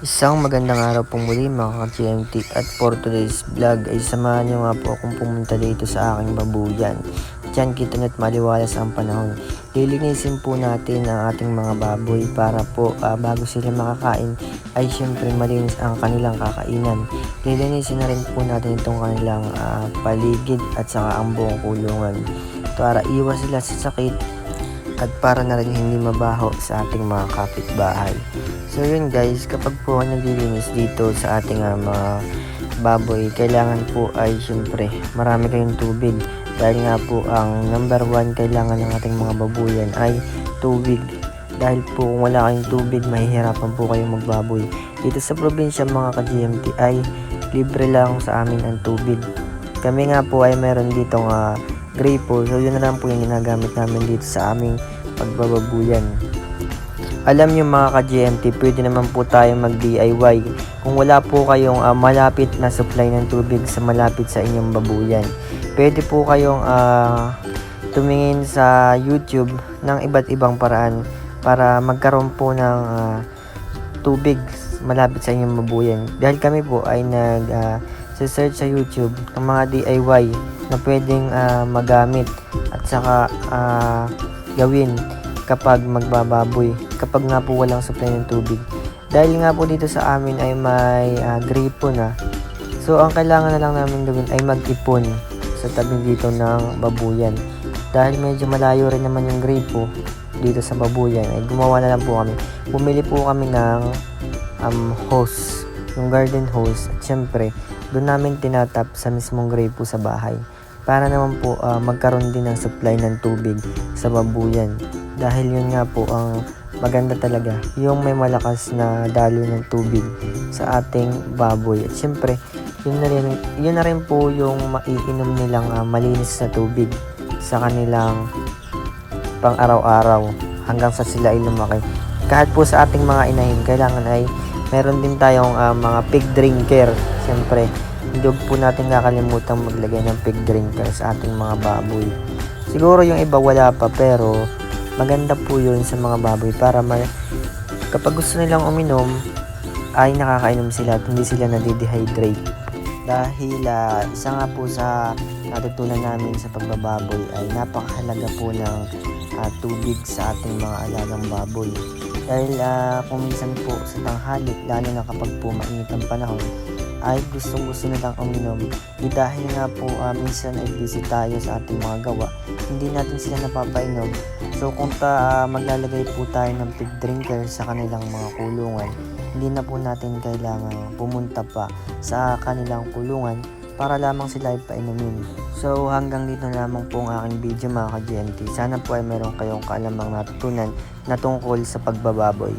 Isang magandang araw po muli mga ka-GMT at for today's vlog ay samahan niyo nga po akong pumunta dito sa aking babuyan. Diyan kita na't maliwalas ang panahon. Lilinisin po natin ang ating mga baboy para po ah, bago sila makakain ay syempre malinis ang kanilang kakainan. Lilinisin na rin po natin itong kanilang ah, paligid at saka ang buong kulungan para iwas sila sa sakit at para na rin hindi mabaho sa ating mga kapitbahay. So yun guys, kapag po kayo naglilinis dito sa ating ah, mga baboy, kailangan po ay syempre marami kayong tubig. Dahil nga po ang number one kailangan ng ating mga babuyan ay tubig. Dahil po kung wala kayong tubig, mahihirapan po kayong magbaboy. Dito sa probinsya mga ka-GMT ay libre lang sa amin ang tubig. Kami nga po ay meron dito nga gripo. So yun na lang po yung ginagamit namin dito sa aming pagbababuyan. Alam nyo mga ka-GMT, pwede naman po tayo mag-DIY kung wala po kayong ah, malapit na supply ng tubig sa malapit sa inyong babuyan. Pwede po kayong ah, tumingin sa YouTube ng iba't ibang paraan para magkaroon po ng ah, tubig malapit sa inyong babuyan. Dahil kami po ay nag ah, search sa YouTube ng mga DIY na pwedeng ah, magamit at saka ah, gawin kapag magbababoy kapag nga po walang supply ng tubig. Dahil nga po dito sa amin ay may ah, gripo na. So ang kailangan na lang namin gawin ay mag-ipon sa tabi dito ng babuyan. Dahil medyo malayo rin naman yung gripo dito sa babuyan ay gumawa na lang po kami. Bumili po kami ng um, hose yung garden hose. At syempre doon namin tinatap sa mismong gripo sa bahay para naman po ah, magkaroon din ng supply ng tubig sa babuyan. Dahil yun nga po ang maganda talaga yung may malakas na daloy ng tubig sa ating baboy. At syempre yun na rin, yun na rin po yung maiinom nilang ah, malinis na tubig sa kanilang pang araw-araw hanggang sa sila ay lumaki. Kahit po sa ating mga inahin kailangan ay meron din tayong ah, mga pig drinker. Syempre hindi po natin kakalimutan maglagay ng pig drinker sa ating mga baboy. Siguro yung iba wala pa pero maganda po yun sa mga baboy para ma- kapag gusto nilang uminom ay nakakainom sila at hindi sila nadidehydrate. Dahil ah, isa nga po sa natutunan namin sa pagbababoy ay napakahalaga po ng ah, tubig sa ating mga alagang baboy dahil ah, kung po sa tanghali lalo na kapag po mainit ang panahon ay gustong gusto nilang uminom. Di dahil nga po ah, minsan ay busy tayo sa ating mga gawa hindi natin sila napapainom. So kung ta, ah, maglalagay po tayo ng pig drinker sa kanilang mga kulungan hindi na po natin kailangan pumunta pa sa kanilang kulungan para lamang sila ay painumin. So hanggang dito lamang po ang aking video mga ka-GMT. Sana po ay meron kayong kaalamang natutunan na tungkol sa pagbababoy.